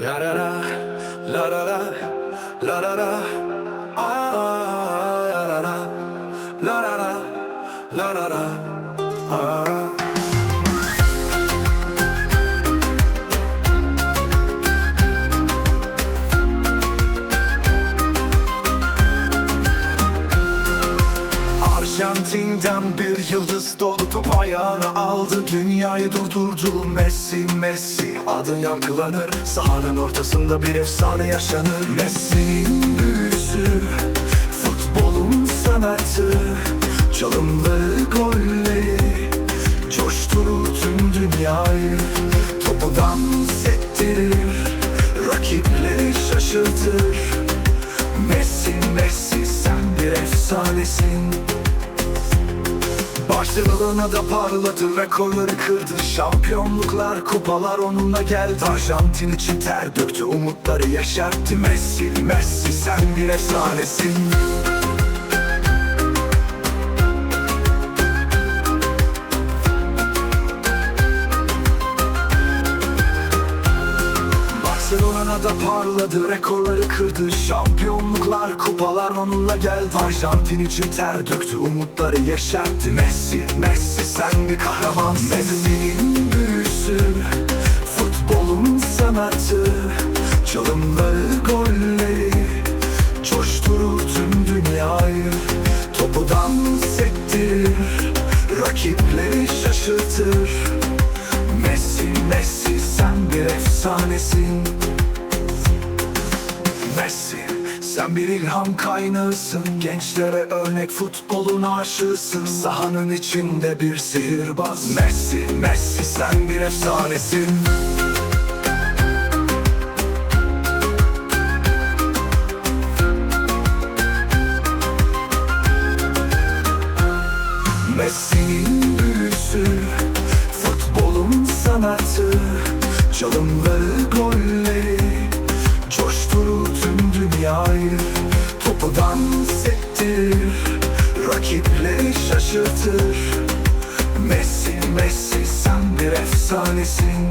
La da da, la da da, la da da, ah, ah, ah, la da da, la da da, la da da, ah. Arjantin'den bir yıldız doğdu top ayağına aldı. Dünyayı durdurdu Messi Messi. Adın yankılanır Sahanın ortasında bir efsane yaşanır. Messi'nin büyüsü Futbolun sanatı. Çalımları golleri Coşturur tüm dünyayı. Topu dans ettirir Rakipleri şaşırtır. Messi Messi sen bir efsanesin Barcelona'da parladı rekorları kırdı Şampiyonluklar kupalar onunla geldi Arjantin için ter döktü umutları yaşarttı Messi Messi sen bir efsanesin Barcelona'da parladı rekorları kırdı. Şampiyonluklar kupalar onunla geldi. Arjantin için ter döktü umutları yeşertti. Messi, Messi sen bir kahraman. Messi'nin büyüsü Futbolun sanatı. Çalımları golleri Coşturur tüm dünyayı. Topu dans ettirir Rakipleri şaşırtır. Messi, Messi sen bir efsanesin sen bir ilham kaynağısın. Gençlere örnek futbolun aşığısın. Sahanın içinde bir sihirbaz. Messi, Messi sen bir efsanesin. Messi'nin büyüsü Futbolun sanatı. Çalımları golleri dünyayı Topu dans ettirir Rakipleri şaşırtır. Messi Messi sen bir efsanesin